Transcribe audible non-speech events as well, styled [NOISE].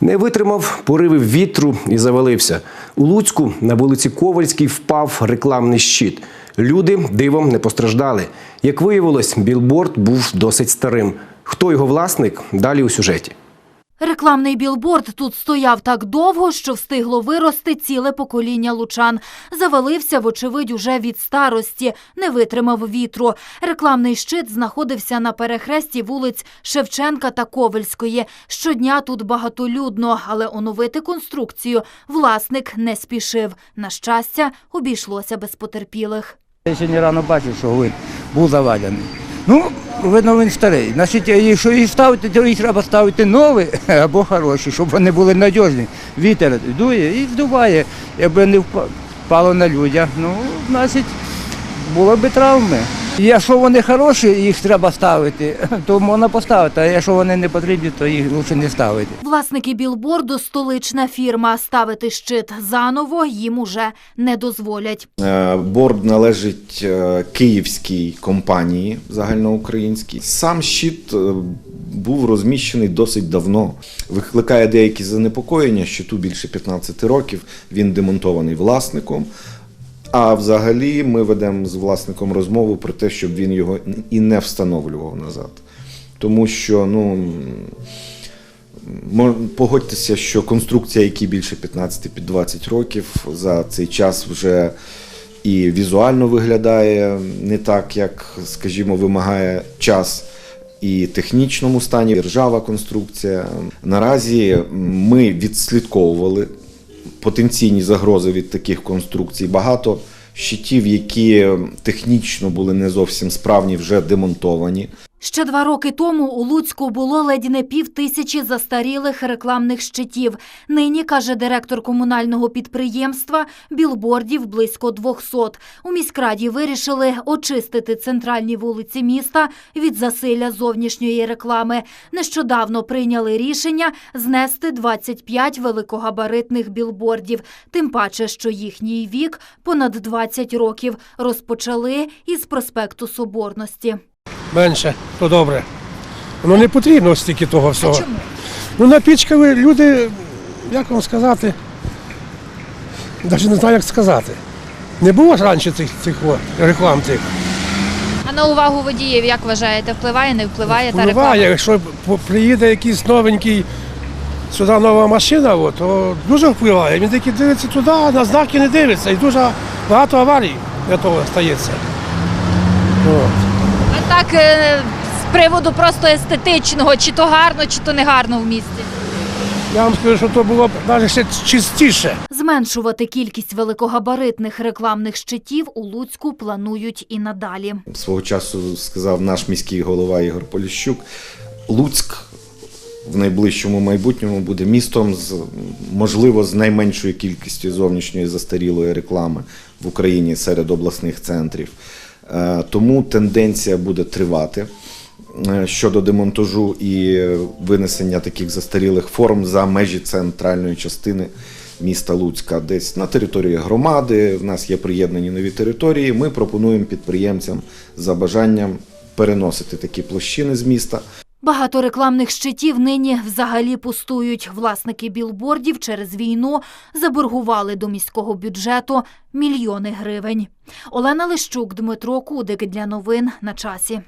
Не витримав поривів вітру і завалився. У Луцьку на вулиці Ковальській впав рекламний щит. Люди дивом не постраждали. Як виявилось, білборд був досить старим. Хто його власник? Далі у сюжеті. Рекламний білборд тут стояв так довго, що встигло вирости ціле покоління лучан. Завалився, вочевидь, уже від старості, не витримав вітру. Рекламний щит знаходився на перехресті вулиць Шевченка та Ковельської. Щодня тут багатолюдно, але оновити конструкцію власник не спішив. На щастя, обійшлося без потерпілих. Я сьогодні рано бачив, що він був завалений. Ну, видно, він старий. Значить, якщо їх ставити, то їх треба ставити нові [LAUGHS] або хороші, щоб вони були надіжні. Вітер дує і здуває, якби не впало на людях. Ну, значить, були б травми. Якщо вони хороші, їх треба ставити, [LAUGHS] то можна поставити, а якщо вони не потрібні, то їх краще не ставити. Власники білборду – столична фірма. Ставити щит заново їм уже не дозволять. Е, Борд належить е, київській компанії загальноукраїнській. Сам щит е, був розміщений досить давно. Викликає деякі занепокоєння. Щиту більше 15 років. Він демонтований власником. А взагалі ми ведемо з власником розмову про те, щоб він його і не встановлював назад. Тому що, ну. Погодьтеся, що конструкція, якій більше 15-20 років, за цей час вже і візуально виглядає не так, як, скажімо, вимагає час. І технічному стані і ржава конструкція. Наразі ми відслідковували потенційні загрози від таких конструкцій. Багато щитів, які технічно були не зовсім справні, вже демонтовані. Ще два роки тому у Луцьку було ледь не пів тисячі застарілих рекламних щитів. Нині, каже директор комунального підприємства, білбордів близько 200. У міськраді вирішили очистити центральні вулиці міста від засилля зовнішньої реклами. Нещодавно прийняли рішення знести 25 великогабаритних білбордів. Тим паче, що їхній вік понад 20 років. Розпочали із проспекту Соборності. Менше, то добре. Воно не потрібно стільки того всього. чому? Ну, напічкали люди, як вам сказати, навіть не знаю, як сказати. Не було ж раніше цих, цих реклам цих. А на увагу водіїв, як вважаєте, впливає, не впливає та Впливає, якщо приїде якийсь новенький сюди нова машина, от, то дуже впливає. Він тільки дивиться туди, на знаки не дивиться. І дуже багато аварій для того стається. От. Так е, з приводу просто естетичного, чи то гарно, чи то не гарно в місті. Я вам скажу, що то було б навіть ще чистіше. Зменшувати кількість великогабаритних рекламних щитів у Луцьку планують і надалі. свого часу сказав наш міський голова Ігор Поліщук, Луцьк в найближчому майбутньому буде містом з можливо з найменшою кількістю зовнішньої застарілої реклами в Україні серед обласних центрів. Е, Тому тенденція буде тривати. е, Щодо демонтажу і винесення таких застарілих форм за межі центральної частини міста Луцька, десь на території громади. В нас є приєднані нові території. Ми пропонуємо підприємцям за бажанням переносити такі площини з міста. Багато рекламних щитів нині взагалі пустують. Власники білбордів через війну заборгували до міського бюджету мільйони гривень. Олена Лищук, Дмитро Кудик для новин на часі.